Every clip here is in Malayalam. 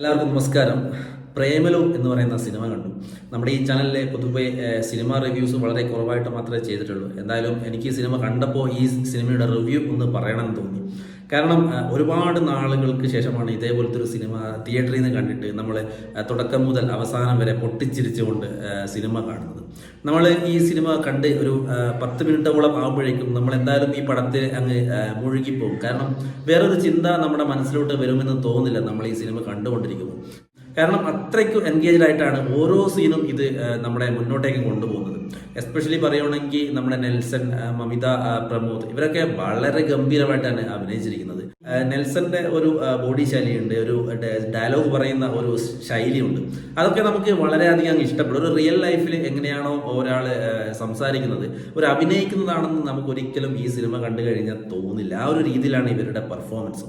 എല്ലാവർക്കും നമസ്കാരം. പ്രേമലു എന്ന് പറയുന്ന സിനിമ കണ്ടു. നമ്മുടെ ഈ ചാനലിലെ പൊതുവെ സിനിമ റിവ്യൂസ് വളരെ കുറവായിട്ട് മാത്രമേ ചെയ്തിട്ടുള്ളൂ. എന്തായാലും എനിക്ക് ഈ സിനിമ കണ്ടപ്പോൾ ഈ സിനിമയുടെ റിവ്യൂ ഒന്ന് പറയണമെന്ന് തോന്നി. കാരണം ഒരുപാട് നാളുകൾക്ക് ശേഷമാണ് ഇതേപോലത്തെ ഒരു സിനിമ തിയേറ്ററിൽ നിന്ന് കണ്ടിട്ട് നമ്മൾ തുടക്കം മുതൽ അവസാനം വരെ പൊട്ടിച്ചിരിച്ചുകൊണ്ട് സിനിമ കാണുന്നത്. നമ്മൾ ഈ സിനിമ കണ്ട് ഒരു പത്ത് മിനിറ്റോളം ആകുമ്പോഴേക്കും നമ്മൾ എന്തായാലും ഈ പടത്തിൽ അങ്ങ് മുഴുകിപ്പോകും. കാരണം വേറൊരു ചിന്ത നമ്മുടെ മനസ്സിലോട്ട് വരുമെന്ന് തോന്നില്ല നമ്മൾ ഈ സിനിമ കണ്ടുകൊണ്ടിരിക്കുമ്പോൾ. കാരണം അത്രയ്ക്കും എൻഗേജ്ഡ് ആയിട്ടാണ് ഓരോ സീനും ഇത് നമ്മുടെ മുന്നോട്ടേക്ക് കൊണ്ടുപോകുന്നത്. എസ്പെഷ്യലി പറയുകയാണെങ്കിൽ നമ്മുടെ നെൽസൺ മമിത പ്രമോദ് ഇവരൊക്കെ വളരെ ഗംഭീരമായിട്ടാണ് അഭിനയിച്ചിരിക്കുന്നത്. നെൽസന്റെ ഒരു ബോഡി ശൈലിയുണ്ട് ഒരു ഡയലോഗ് പറയുന്ന ഒരു ശൈലിയുണ്ട്. അതൊക്കെ നമുക്ക് വളരെയധികം ഇഷ്ടപ്പെടും. ഒരു റിയൽ ലൈഫിൽ എങ്ങനെയാണോ ഒരാൾ സംസാരിക്കുന്നത് ഒരു അഭിനയിക്കുന്നതാണെന്ന് നമുക്ക് ഒരിക്കലും ഈ സിനിമ കണ്ടു കഴിഞ്ഞാൽ തോന്നില്ല. ആ ഒരു രീതിയിലാണ് ഇവരുടെ പെർഫോമൻസ്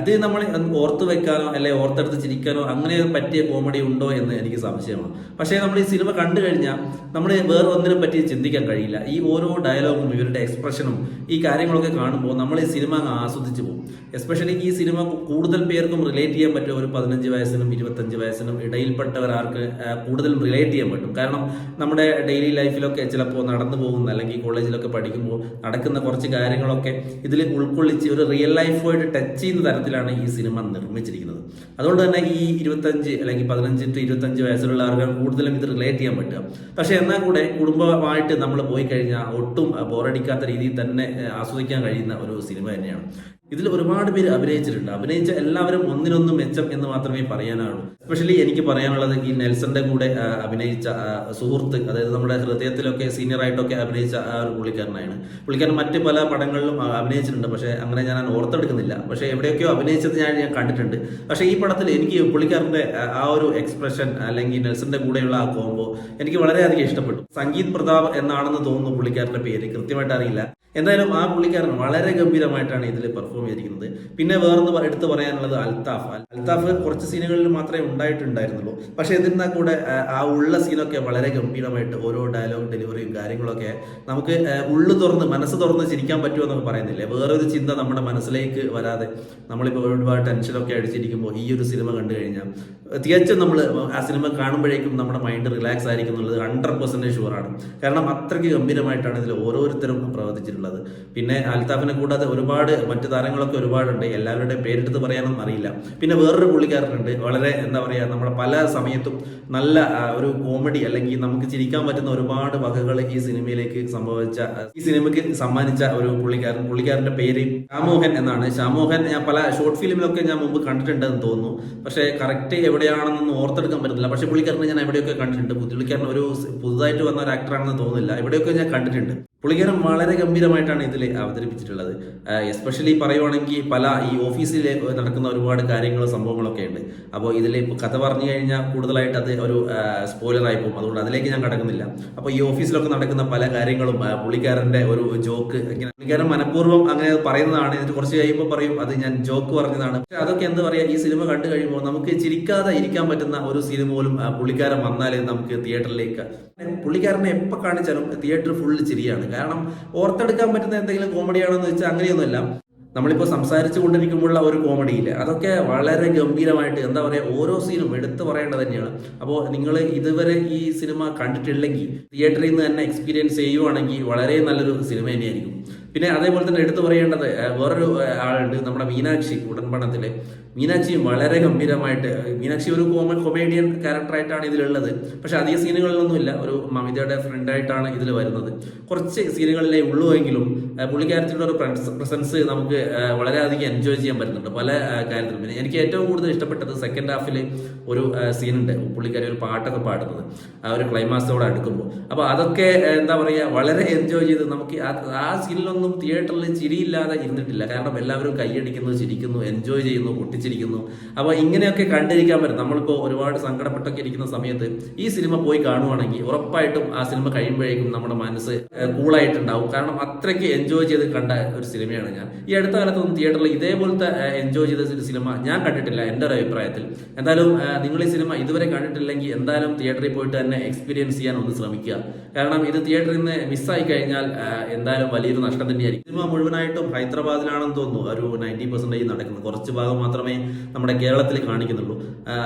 ഇത് നമ്മൾ ഓർത്ത് വെക്കാനോ അല്ലെ ഓർത്തെടുത്ത് ചിരിക്കാനോ അങ്ങനെ പറ്റിയ കോമഡി ഉണ്ടോ എന്ന് എനിക്ക് സംശയമാണ്. പക്ഷേ നമ്മൾ ഈ സിനിമ കണ്ടു കഴിഞ്ഞാൽ നമ്മൾ വേറെ ഒന്നിനെ പറ്റി ചിന്തിക്കാൻ കഴിയില്ല. ഈ ഓരോ ഡയലോഗും ഇവരുടെ എക്സ്പ്രഷനും ഈ കാര്യങ്ങളൊക്കെ കാണുമ്പോൾ നമ്മൾ ഈ സിനിമ അങ്ങ് ആസ്വദിച്ചു പോകും. എസ്പെഷ്യലി ഈ സിനിമ കൂടുതൽ പേർക്കും റിലേറ്റ് ചെയ്യാൻ പറ്റും ഒരു പതിനഞ്ച് വയസ്സിനും ഇരുപത്തഞ്ച് വയസ്സിനും ഇടയിൽപ്പെട്ടവരാർക്ക് ആർക്ക് കൂടുതലും റിലേറ്റ് ചെയ്യാൻ പറ്റും. കാരണം നമ്മുടെ ഡെയിലി ലൈഫിലൊക്കെ ചിലപ്പോൾ നടന്നു പോകുന്ന അല്ലെങ്കിൽ കോളേജിലൊക്കെ പഠിക്കുമ്പോൾ നടക്കുന്ന കുറച്ച് കാര്യങ്ങളൊക്കെ ഇതിൽ ഉൾക്കൊള്ളിച്ച് ഒരു റിയൽ ലൈഫുമായിട്ട് ടച്ച് ചെയ്യുന്ന തരത്തിലാണ് ഈ സിനിമ നിർമ്മിച്ചിരിക്കുന്നത്. അതുകൊണ്ട് തന്നെ ഈ ഇരുപത്തഞ്ച് അല്ലെങ്കിൽ പതിനഞ്ച് ടു ഇരുപത്തഞ്ച് വയസ്സിലുള്ള ആൾക്കാർ കൂടുതലും ഇത് റിലേറ്റ് ചെയ്യാൻ പറ്റുക. പക്ഷേ എന്നാൽ കൂടെ കുടുംബമായിട്ട് നമ്മൾ പോയി കഴിഞ്ഞാൽ ഒട്ടും ബോറടിക്കാത്ത രീതിയിൽ തന്നെ ആസ്വദിക്കാൻ കഴിയുന്ന ഒരു സിനിമ തന്നെയാണ്. ഇതിൽ ഒരുപാട് പേര് അഭിനയിച്ചിട്ടുണ്ട്. അഭിനയിച്ച എല്ലാവരും ഒന്നിനൊന്നും മെച്ചം എന്ന് മാത്രമേ പറയാനാവുള്ളൂ സ്പെഷ്യലി എനിക്ക് പറയാനുള്ളത് ഈ നെൽസന്റെ കൂടെ അഭിനയിച്ച സുഹൃത്ത് അതായത് നമ്മുടെ ഹൃദയത്തിലൊക്കെ സീനിയർ ആയിട്ടൊക്കെ അഭിനയിച്ച ആ ഒരു പുള്ളിക്കാരനാണ്. പുള്ളിക്കാരൻ മറ്റ് പല പടങ്ങളിലും അഭിനയിച്ചിട്ടുണ്ട്. പക്ഷേ അങ്ങനെ ഞാൻ ഓർത്തെടുക്കുന്നില്ല. പക്ഷേ എവിടെയൊക്കെയോ അഭിനയിച്ചത് ഞാൻ ഞാൻ കണ്ടിട്ടുണ്ട്. പക്ഷേ ഈ പടത്തിൽ എനിക്ക് പുള്ളിക്കാരന്റെ ആ ഒരു എക്സ്പ്രഷൻ അല്ലെങ്കിൽ നെൽസന്റെ കൂടെയുള്ള ആ കോമ്പോ എനിക്ക് വളരെയധികം ഇഷ്ടപ്പെട്ടു. സംഗീത് പ്രതാപ് എന്നാണെന്ന് തോന്നുന്നു പുള്ളിക്കാരന്റെ പേര്. കൃത്യമായിട്ട് അറിയില്ല. എന്തായാലും ആ പുള്ളിക്കാരൻ വളരെ ഗംഭീരമായിട്ടാണ് ഇതിൽ പെർഫോം ചെയ്തിരിക്കുന്നത്. പിന്നെ വേറൊന്ന് എടുത്തു പറയാനുള്ളത് അൽത്താഫ്. അൽത്താഫ് കുറച്ച് സീനുകളിൽ മാത്രമേ ഉണ്ടായിട്ടുണ്ടായിരുന്നുള്ളൂ. പക്ഷേ എന്നിരുന്നാൽ കൂടെ ആ ഉള്ള സീനൊക്കെ വളരെ ഗംഭീരമായിട്ട് ഓരോ ഡയലോഗ് ഡെലിവറിയും കാര്യങ്ങളൊക്കെ നമുക്ക് ഉള്ളു തുറന്ന് മനസ്സ് തുറന്ന് ചിരിക്കാൻ പറ്റുമോ എന്നൊക്കെ പറയുന്നില്ലേ? വേറൊരു ചിന്ത നമ്മുടെ മനസ്സിലേക്ക് വരാതെ നമ്മളിപ്പോൾ ഒരുപാട് ടെൻഷനൊക്കെ അടിച്ചിരിക്കുമ്പോൾ ഈ ഒരു സിനിമ കണ്ടു കഴിഞ്ഞാൽ തികച്ചും നമ്മൾ ആ സിനിമ കാണുമ്പോഴേക്കും നമ്മുടെ മൈൻഡ് റിലാക്സ് ആയിരിക്കും എന്നുള്ളത് ഹൺഡ്രഡ് പെർസെന്റേജ് ഷുവറാണ് കാരണം അത്രയ്ക്ക് ഗംഭീരമായിട്ടാണ് ഇതിൽ ഓരോരുത്തരും പ്രവർത്തിച്ചിട്ടുള്ളത്. പിന്നെ അൽത്താഫിനെ കൂടാതെ ഒരുപാട് മറ്റു താരങ്ങളൊക്കെ ഒരുപാടുണ്ട്. എല്ലാവരുടെയും പേരെടുത്ത് പറയാനൊന്നും അറിയില്ല. പിന്നെ വേറൊരു പുള്ളിക്കാരനുണ്ട്. വളരെ എന്താ പറയുക നമ്മുടെ പല സമയത്തും നല്ല ഒരു കോമഡി അല്ലെങ്കിൽ നമുക്ക് ചിരിക്കാൻ പറ്റുന്ന ഒരുപാട് വകകൾ ഈ സിനിമയിലേക്ക് സംഭവിച്ച ഈ സിനിമയ്ക്ക് സമ്മാനിച്ച ഒരു പുള്ളിക്കാരൻ. പുള്ളിക്കാരന്റെ പേര് ശ്യാമോഹൻ എന്നാണ്. ശ്യാമോഹൻ ഞാൻ പല ഷോർട്ട് ഫിലിമിലൊക്കെ ഞാൻ മുമ്പ് കണ്ടിട്ടുണ്ടെന്ന് തോന്നുന്നു. പക്ഷേ കറക്റ്റ് എവിടെയാണെന്നൊന്നും ഓർത്തെടുക്കാൻ പറ്റുന്നില്ല. പക്ഷേ പുള്ളിക്കാരനെ ഞാൻ എവിടെയൊക്കെ കണ്ടിട്ടുണ്ട്? പുള്ളിക്കാരൻ ഒരു പുതുതായിട്ട് വന്ന ഒരു ആക്ടറാണെന്ന് തോന്നുന്നില്ല. എവിടെയൊക്കെ ഞാൻ കണ്ടിട്ടുണ്ട്? പുള്ളിക്കാരൻ വളരെ ഗംഭീരമായിട്ടാണ് ഇതിൽ അവതരിപ്പിച്ചിട്ടുള്ളത്. എസ്പെഷ്യലി പറയുവാണെങ്കിൽ പല ഈ ഓഫീസിൽ നടക്കുന്ന ഒരുപാട് കാര്യങ്ങളും സംഭവങ്ങളൊക്കെ ഉണ്ട്. അപ്പോൾ ഇതിൽ ഇപ്പോൾ കഥ പറഞ്ഞു കഴിഞ്ഞാൽ കൂടുതലായിട്ട് അത് ഒരു സ്പോയിലറായി പോകും. അതുകൊണ്ട് അതിലേക്ക് ഞാൻ കടക്കുന്നില്ല. അപ്പോൾ ഈ ഓഫീസിലൊക്കെ നടക്കുന്ന പല കാര്യങ്ങളും പുള്ളിക്കാരന്റെ ഒരു ജോക്ക് ഇങ്ങനെ പുള്ളിക്കാരൻ മനഃപൂർവം അങ്ങനെ പറയുന്നതാണ്. എന്നിട്ട് കുറച്ച് കഴിയുമ്പോൾ പറയും അത് ഞാൻ ജോക്ക് പറഞ്ഞതാണ്. പക്ഷെ അതൊക്കെ എന്താ പറയുക ഈ സിനിമ കണ്ടു കഴിയുമ്പോൾ നമുക്ക് ചിരിക്കാതെ ഇരിക്കാൻ പറ്റുന്ന ഒരു സിനിമ പോലും പുള്ളിക്കാരൻ വന്നാലേ നമുക്ക് തിയേറ്ററിലേക്ക്. പുള്ളിക്കാരനെ എപ്പോൾ കാണിച്ചാലും തിയേറ്റർ ഫുള്ള് ചിരിയാണ്. കാരണം ഓർത്തെടുക്കാൻ പറ്റുന്ന എന്തെങ്കിലും കോമഡിയാണെന്ന് വെച്ചാൽ അങ്ങനെയൊന്നുമല്ല. നമ്മളിപ്പോൾ സംസാരിച്ചു കൊണ്ടിരിക്കുമ്പോഴുള്ള ഒരു കോമഡി ഇല്ല? അതൊക്കെ വളരെ ഗംഭീരമായിട്ട് എന്താ പറയുക ഓരോ സീനും എടുത്തു പറയേണ്ടത് തന്നെയാണ്. അപ്പോൾ നിങ്ങൾ ഇതുവരെ ഈ സിനിമ കണ്ടിട്ടില്ലെങ്കിൽ തിയേറ്ററിൽ നിന്ന് തന്നെ എക്സ്പീരിയൻസ് ചെയ്യുവാണെങ്കിൽ വളരെ നല്ലൊരു സിനിമ തന്നെയായിരിക്കും. പിന്നെ അതേപോലെ തന്നെ എടുത്തു പറയേണ്ടത് വേറൊരു ആളുണ്ട് നമ്മുടെ മീനാക്ഷി ഉടൻപണത്തിലെ മീനാക്ഷിയും വളരെ ഗംഭീരമായിട്ട് മീനാക്ഷി ഒരു കോമ കൊമേഡിയൻ ക്യാരക്ടറായിട്ടാണ് ഇതിലുള്ളത്. പക്ഷെ അധിക സീനുകളിലൊന്നുമില്ല. ഒരു മമിതയുടെ ഫ്രണ്ടായിട്ടാണ് ഇതിൽ വരുന്നത്. കുറച്ച് സീനുകളിലെ ഉള്ളൂ എങ്കിലും പുള്ളിക്കാരത്തിന്റെ ഒരു പ്രസൻസ് നമുക്ക് വളരെയധികം എൻജോയ് ചെയ്യാൻ പറ്റുന്നുണ്ട് പല കാര്യത്തിലും. പിന്നെ എനിക്ക് ഏറ്റവും കൂടുതൽ ഇഷ്ടപ്പെട്ടത് സെക്കൻഡ് ഹാഫിൽ ഒരു സീനുണ്ട്. പുള്ളിക്കാരി ഒരു പാട്ടൊക്കെ പാടുന്നത്. ആ ഒരു ക്ലൈമാക്സോടെ അടുക്കുമ്പോൾ. അപ്പോൾ അതൊക്കെ എന്താ പറയുക വളരെ എൻജോയ് ചെയ്ത് നമുക്ക് ആ- ആ സീനിലൊന്നും തിയേറ്ററിൽ ചിരിയില്ലാതെ ഇരുന്നിട്ടില്ല. കാരണം എല്ലാവരും കൈയടിക്കുന്നു ചിരിക്കുന്നു എൻജോയ് ചെയ്യുന്നു പൊട്ടിച്ചിരിക്കുന്നു. അപ്പോൾ ഇങ്ങനെയൊക്കെ കണ്ടിരിക്കാൻ പറ്റും. നമ്മളിപ്പോൾ ഒരുപാട് സങ്കടപ്പെട്ടൊക്കെ ഇരിക്കുന്ന സമയത്ത് ഈ സിനിമ പോയി കാണുവാണെങ്കിൽ ഉറപ്പായിട്ടും ആ സിനിമ കഴിയുമ്പോഴേക്കും നമ്മുടെ മനസ്സ് കൂളായിട്ടുണ്ടാവും. കാരണം അത്രയ്ക്ക് എൻജോയ് ചെയ്ത് കണ്ട ഒരു സിനിമയാണ് ഞാൻ. ഈ അടുത്ത കാലത്തൊന്നും തിയേറ്ററിൽ ഇതേപോലത്തെ എൻജോയ് ചെയ്ത ഒരു സിനിമ ഞാൻ കണ്ടിട്ടില്ല എന്റെ ഒരു അഭിപ്രായത്തിൽ. എന്തായാലും നിങ്ങൾ ഈ സിനിമ ഇതുവരെ കണ്ടിട്ടില്ലെങ്കിൽ എന്തായാലും തിയേറ്ററിൽ പോയിട്ട് തന്നെ എക്സ്പീരിയൻസ് ചെയ്യാൻ ഒന്ന് ശ്രമിക്കുക. കാരണം ഇത് തിയേറ്ററിൽ നിന്ന് മിസ്സായി കഴിഞ്ഞാൽ എന്തായാലും വലിയൊരു നഷ്ടം തന്നെയായിരിക്കും. സിനിമ മുഴുവനായിട്ടും ഹൈദരാബാദിലാണെന്ന് തോന്നുന്നു. ഒരു നയന്റി പെർസെന്റേജ് നടക്കുന്നത് കുറച്ച് ഭാഗം മാത്രമേ നമ്മുടെ കേരളത്തിൽ കാണിക്കുന്നുള്ളൂ.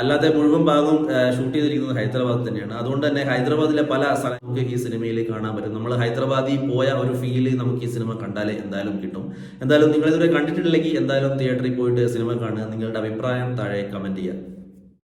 അല്ലാതെ മുഴുവൻ ഭാഗവും ഷൂട്ട് ചെയ്തിരിക്കുന്നത് ഹൈദരാബാദ് തന്നെയാണ്. അതുകൊണ്ട് തന്നെ ഹൈദരാബാദിലെ പല സ്ഥലം നമുക്ക് ഈ സിനിമയിൽ കാണാൻ പറ്റും. നമ്മൾ ഹൈദരാബാദിൽ പോയ ഒരു ഫീൽ നമുക്ക് ഈ സിനിമ കണ്ടാലേ എന്തായാലും കിട്ടും. എന്തായാലും നിങ്ങളിതുവരെ കണ്ടിട്ടില്ലെങ്കിൽ എന്തായാലും തിയേറ്ററിൽ പോയിട്ട് സിനിമ കാണുക. നിങ്ങളുടെ അഭിപ്രായം താഴെ കമന്റ് ചെയ്യുക.